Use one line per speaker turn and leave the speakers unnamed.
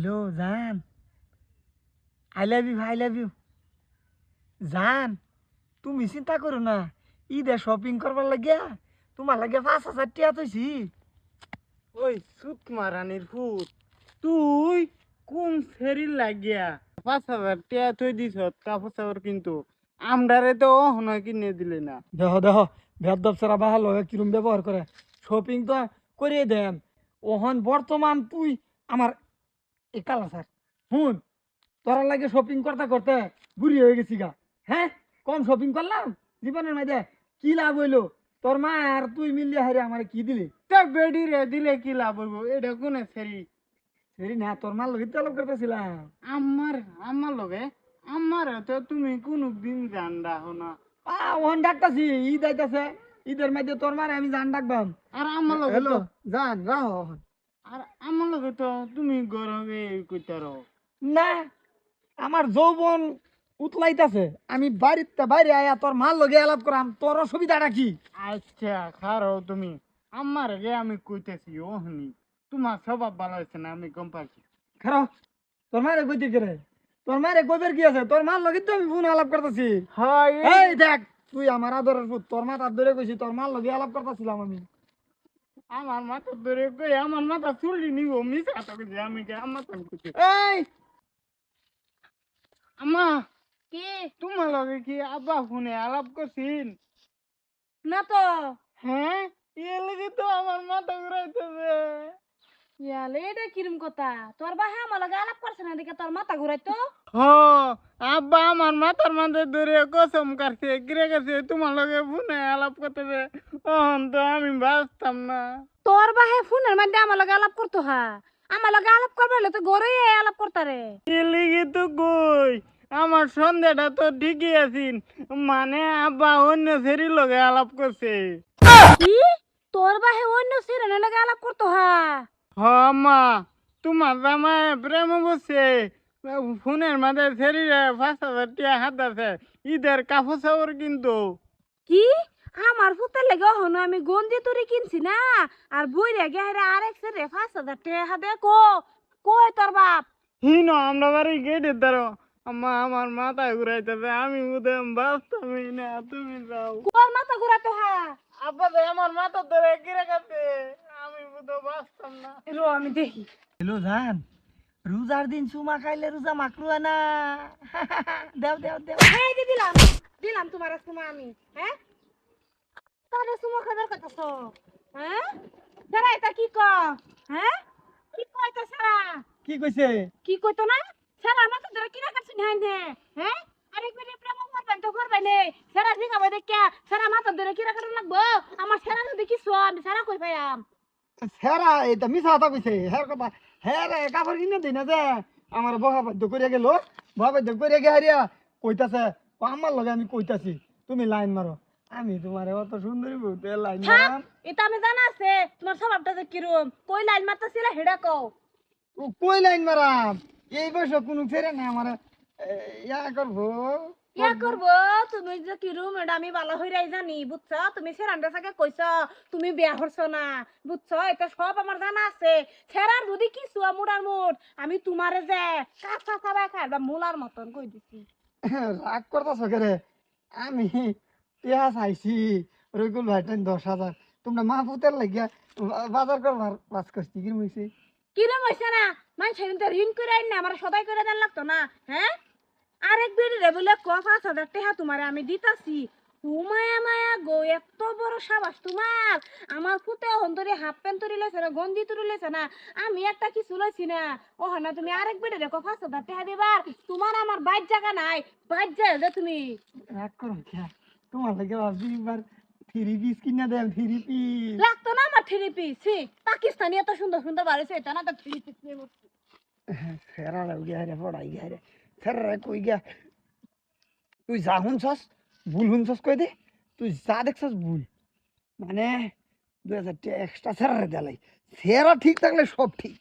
Hello জান। I love you I love you জান তুমি চিন্তা করো না ঈদে শপিং করবার লাগিয়া তোমার লাগে পাঁচ হাজার টিয়া তৈছি
ওই সুত মারানির ফুট তুই কোন ফেরির লাগিয়া পাঁচ হাজার টিয়া থই দিছ কাপড় চাপড় কিন্তু? আমডারে তো অহনা কিনে দিলে না।
দেহ দেহ ভেদব সারা বাহাল কিরম ব্যবহার করে। শপিং তো করিয়ে দেন। ওহন বর্তমান তুই আমার এ কালা স্যার। শুন তোরা লাগে শপিং করতে করতে বুড়ি হয়ে গেছি গা। হ্যাঁ? কম শপিং করলাম? জীবনের মাঝে কি লাভ হইল? তোর মা আর তুই মিলিয়ে হারে আমার কি দিলি?
তা বেডি রে দিলে কি লাভ হইব? এটা কোনে ফেরি?
সেরি না তোর মার লগে তলব করতেছিলাম।
আমার আমার লগে? আমার তো তুমি কোন দিন জানডা হনা
আ ওহন ডাকতাছি ঈদ আইতাছে। ঈদের মাঝে তোর মারে আমি জান ডাকবাম
আর আমার লগে
জান রাহ
আর আমার লগে তো তুমি গরমে কইতার
না আমার যৌবন উতলাইতাছে। আমি বাড়িতে বাইরে আয়া তোর মাল লগে আলাপ করাম তোর অসুবিধাটা কি?
আচ্ছা খারো তুমি। আমার গে আমি কইতেছি ওহনি তোমার স্বভাব ভালো হয়েছে না আমি গম পাচ্ছি
খারো তোর মারে কইতে গেলে তোর মারে কইবার কি আছে? তোর মাল লগে তো আমি ফোন আলাপ করতেছি।
হয়।
এই দেখ তুই আমার আদরের পুত তোর মা তার ধরে কইছি তোর মাল লগে আলাপ করতেছিলাম আমি।
আমার মাথা ধরে আমার মাথা চুলি নিব কইছে আমি কে আমার মাথা
এই!
আমা
কি?
তোমার লগে কি আব্বা ফোনে আলাপ করছিন
না তো।
হ্যাঁ? এ লগে তো আমার মাথা ঘুরাইতেছে।
ইয়ালে এটা কিরম কথা? তোর বাহে আমার আলাপ করছে না দেখে তোর মাথা ঘুরাই তো?
হ আব্বা আমার মাথার মাঝে ধরে কসম কাটছে কিরে কাছে তোমার লগে ফোনে আলাপ অহন তো আমি বাঁচতাম না।
তোর বাহে ফোনের মধ্যে আমার লগে আলাপ করতো হা? আমার লগে আলাপ করবে তো গড়ে আলাপ করতারে।
তো কই? আমার সন্দেহটা তো ঠিকই আছিন মানে আব্বা অন্য ফেরি লগে আলাপ করছে।
তোর বাহে অন্য সিরেনের লগে আলাপ করতো হা?
হ মা। তোমার জামাই প্রেম বসছে ফোনের মাঝে ফেরি পাঁচ হাজার টিয়া হাত আছে। ঈদের কাপড় চাপড় কিন্তু।
কি? আমার ফুতের লেগে হনো আমি গন্দি তুরি কিনছি না? আর বই রে গেহরে আরেক সেরে পাঁচ হাজার টাকা দে কো কই তোর বাপ?
হিন আমরা বাড়ি গেটে ধরো আম্মা আমার মাথা ঘুরাইতেছে আমি উদয় বাঁচতামই না তুমি যাও।
কোর মাথা ঘুরাতো হা
আব্বা আমার মাথা ধরে কিরে কাছে আমি উদয় বাঁচতাম না
রো আমি দেখি
হ্যালো জান রোজার দিন চুমা খাইলে রোজা মাকড়ুয়া না। দেও দেও দেও।
এই যে দিলাম দিলাম তোমার সুমা আমি হ্যাঁ তাহলে সুমা খাবার হ্যাঁ এটা কি ক হ্যাঁ কি কইতো সারা
কি কইছে
কি কইতো না সারা মাথা ধরে কিনা কাছে নাই নে হ্যাঁ আরেক বেরে প্রেম করবেন তো করবেন নে সারা জিগাবে দেখিয়া সারা মাথা ধরে কিনা কাটে লাগবো। আমার সারা যদি কিছু আমি সারা কই পাইয়াম
হেরা এটা মিছা কথা কইছে হের কথা হের কাপড় কিনে দিই না যে আমার বহা বাধ্য করিয়া গেল বহা বাধ্য করিয়া গে হারিয়া কইতাছে আমার লগে আমি কইতাছি তুমি লাইন মারো আমি তোমার অত সুন্দরী বউতে লাইন মারাম
এটা আমি জানা আছে তোমার স্বভাবটা যে কিরম কই লাইন মারতেছিল হেডা কও?
কই লাইন মারাম এই বয়স কোনো ফেরে না আমার ইয়া করব
ইয়া করব? তুমি যে এটা আমি ভালো হইরাই জানি বুঝছ? তুমি সেরান্ডা সাকে কইছ তুমি বিয়া না বুঝছ? এটা সব আমার জানা আছে। সেরার যদি কিছু মুড়ার মুড? আমি তোমারে যে কাঁচা খাই বা মূলার মতন কই দিছি।
রাগ করতেছ রে আমি টিয়া চাইছি রইকুল ভাইটেন দশ হাজার। তোমরা মা পুতের লাগিয়া বা- বাজার করবার বাস করছি কি হয়েছে
কিরম হইছে না? মাই তো ঋণ করে আইন না আমার সদাই করে দেন লাগতো না হ্যাঁ? আরেক রে বলে ক পাঁচ হাজার টাকা তোমারে আমি দিতাছি। ও মায়া গো এত বড় সাবাস তোমার। আমার ফুতে অন্তরে হাফ প্যান্ট তরি লইছে না গঞ্জি তরি লইছে না। আমি একটা কিছু লইছি না। ও না তুমি আরেক বেড়ে দেখো পাঁচ হাজার টাকা দিবার। তোমার আমার বাইর জায়গা নাই। বাইর যে তুমি।
রাগ করো তোমার লাগে ভাবছি এবার থ্রি পিস কিনা দেন থ্রি পিস।
লাগতো না আমার থ্রি পিস? পাকিস্তানি এত সুন্দর সুন্দর বাড়িছে এটা না তো থ্রি পিস নিয়ে বসছি।
সেরা গিয়া রে পড়াই রে। সেরা কই গিয়া তুই যা শুনছস ভুল শুনছস কই দে তুই যা দেখছস ভুল মানে দুই হাজার এক্সট্রা সেরা দেলাই ছেড়া ঠিক থাকলে সব ঠিক